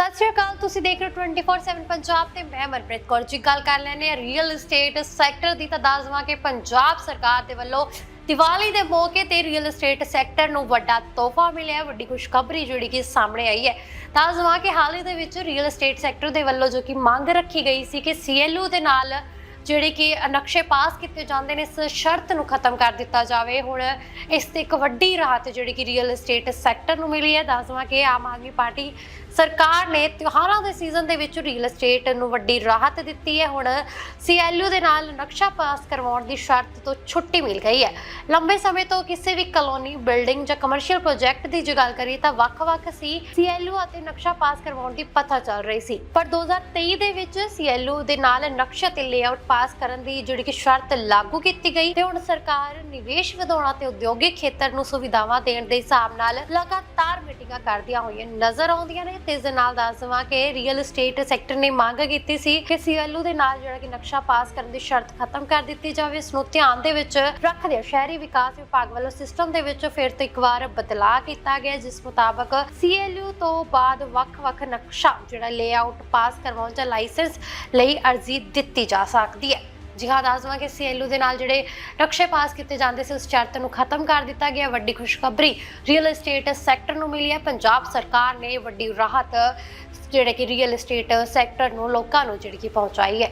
ਸਤਿ ਸ਼੍ਰੀ ਅਕਾਲ, ਤੁਸੀਂ ਦੇਖ ਰਹੇ ਹੋ 24/7 ਪੰਜਾਬ ਤੇ ਮੈਂ ਮਨਪ੍ਰੀਤ ਕੌਰ ਜੀ। ਗੱਲ ਕਰ ਲੈਣੇ ਆ ਰੀਅਲ ਏਸਟੇਟ ਸੈਕਟਰ ਦੀ ਤਾਂ ਦੱਸ ਦੇਵਾਂ ਕਿ ਪੰਜਾਬ ਸਰਕਾਰ ਦੇ ਵੱਲੋਂ ਦੀਵਾਲੀ ਦੇ ਮੌਕੇ ਤੇ ਰੀਅਲ ਏਸਟੇਟ ਸੈਕਟਰ ਨੂੰ ਵੱਡਾ ਤੋਹਫਾ ਮਿਲਿਆ। ਵੱਡੀ ਖੁਸ਼ਖਬਰੀ ਜਿਹੜੀ ਕਿ ਸਾਹਮਣੇ ਆਈ ਹੈ। ਦੱਸ ਦੇਵਾਂ ਕਿ ਹਾਲ ਹੀ ਦੇ ਵਿੱਚ ਰੀਅਲ ਏਸਟੇਟ ਸੈਕਟਰ ਦੇ ਵੱਲੋਂ ਜੋ ਕਿ ਮੰਗ ਰੱਖੀ ਗਈ ਸੀ ਕਿ ਸੀਐਲਯੂ ਦੇ ਨਾਲ ਜਿਹੜੇ ਕਿ ਨਕਸ਼ੇ ਪਾਸ ਕੀਤੇ ਜਾਂਦੇ ਨੇ, ਇਸ ਸ਼ਰਤ ਨੂੰ ਖਤਮ ਕਰ ਦਿੱਤਾ ਜਾਵੇ। ਹੁਣ ਇਸ ਤੇ ਇੱਕ ਵੱਡੀ ਰਾਹਤ ਜਿਹੜੀ ਕਿ ਰੀਅਲ ਏਸਟੇਟ ਸੈਕਟਰ ਨੂੰ ਮਿਲੀ ਹੈ। ਦੱਸ ਦੇਵਾਂ ਕਿ ਆਮ ਆਦਮੀ ਪਾਰਟੀ ਸਰਕਾਰ ਨੇ ਤਿਉਹਾਰਾਂ ਦੇ ਸੀਜ਼ਨ ਦੇ ਵਿੱਚ ਰੀਅਲ ਏਸਟੇਟ ਨੂੰ ਵੱਡੀ ਰਾਹਤ ਦਿੱਤੀ ਹੈ। ਹੁਣ ਸੀਐਲਯੂ ਦੇ ਨਾਲ ਨਕਸ਼ਾ ਪਾਸ ਕਰਵਾਉਣ ਦੀ ਸ਼ਰਤ ਤੋਂ ਛੁੱਟੀ ਮਿਲ ਗਈ ਹੈ। ਲੰਬੇ ਸਮੇਂ ਤੋਂ ਕਿਸੇ ਵੀ ਕਲੋਨੀ ਬਿਲਡਿੰਗ ਜਾਂ ਕਮਰਸ਼ੀਅਲ ਪ੍ਰੋਜੈਕਟ ਦੀ ਜੇ ਗੱਲ ਕਰੀਏ ਤਾਂ ਵੱਖ-ਵੱਖ ਸੀ। ਸੀਐਲਯੂ ਅਤੇ ਨਕਸ਼ਾ ਪਾਸ ਕਰਵਾਉਣ ਦੀ ਪਤਾ ਚੱਲ ਰਹੀ ਸੀ। ਪਰ 2023 ਦੇ ਵਿੱਚ ਸੀਐਲਯੂ ਦੇ ਨਾਲ ਨਕਸ਼ਾ ਤੇ ਲੇਆਊਟ ਪਾਸ ਕਰਨ ਦੀ ਜਿਹੜੀ ਕਿ ਸ਼ਰਤ ਲਾਗੂ ਕੀਤੀ ਗਈ ਤੇ ਹੁਣ ਸਰਕਾਰ ਨਿਵੇਸ਼ ਵਧਾਉਣਾ ਤੇ ਉਦਯੋਗਿਕ ਖੇਤਰ ਨੂੰ ਸੁਵਿਧਾਵਾਂ ਦੇਣ ਦੇ ਹਿਸਾਬ ਨਾਲ ਲਗਾਤਾਰ ਮੀਟਿੰਗਾਂ ਕਰਦੀਆਂ ਹੋਈਆਂ ਨਜ਼ਰ ਆਉਂਦੀਆਂ ਨੇ ਤੇ ਇਸ ਦੇ ਨਾਲ ਦੱਸ ਦੇਵਾਂ ਕਿ ਰੀਅਲ ਏਸਟੇਟ ਸੈਕਟਰ ਨੇ ਮੰਗ ਕੀਤੀ ਸੀ ਕਿ ਸੀਐਲਯੂ ਦੇ ਨਾਲ ਜਿਹੜਾ ਕਿ ਨਕਸ਼ਾ ਪਾਸ ਕਰਨ ਦੀ ਸ਼ਰਤ ਖਤਮ ਕਰ ਦਿੱਤੀ ਜਾਵੇ, ਇਸ ਨੂੰ ਧਿਆਨ ਦੇ ਵਿੱਚ ਰੱਖਦੇ ਸ਼ਹਿਰੀ ਵਿਕਾਸ ਵਿਭਾਗ ਵੱਲੋਂ ਸਿਸਟਮ ਦੇ ਵਿੱਚ ਫਿਰ ਤੋਂ ਇੱਕ ਵਾਰ ਬਦਲਾਅ ਕੀਤਾ ਗਿਆ, ਜਿਸ ਮੁਤਾਬਕ ਸੀਐਲਯੂ ਤੋਂ ਬਾਅਦ ਵੱਖ-ਵੱਖ ਨਕਸ਼ਾ ਜਿਹੜਾ ਲੇਆਊਟ ਪਾਸ ਕਰਵਾਉਣ ਜਾਂ ਲਾਇਸੈਂਸ ਲਈ ਅਰਜ਼ੀ ਦਿੱਤੀ ਜਾ ਸਕਦੀ ਹੈ। ਜੀ ਹਾਂ, ਦੱਸ ਦੇਵਾਂ ਕਿ ਸੀਐਲਯੂ ਦੇ ਨਾਲ ਜਿਹੜੇ ਨਕਸ਼ੇ ਪਾਸ ਕੀਤੇ ਜਾਂਦੇ ਸੀ, ਉਸ ਸ਼ਰਤ ਨੂੰ ਖਤਮ ਕਰ ਦਿੱਤਾ ਗਿਆ। ਵੱਡੀ ਖੁਸ਼ਖਬਰੀ ਰੀਅਲ ਏਸਟੇਟ ਸੈਕਟਰ ਨੂੰ ਮਿਲੀ ਹੈ। ਪੰਜਾਬ ਸਰਕਾਰ ਨੇ ਵੱਡੀ ਰਾਹਤ, ਜਿਹੜੇ ਕਿ ਰੀਅਲ ਏਸਟੇਟ ਸੈਕਟਰ ਨੂੰ ਲੋਕਾਂ ਨੂੰ ਜਿਹੜੀ ਕਿ ਪਹੁੰਚਾਈ ਹੈ।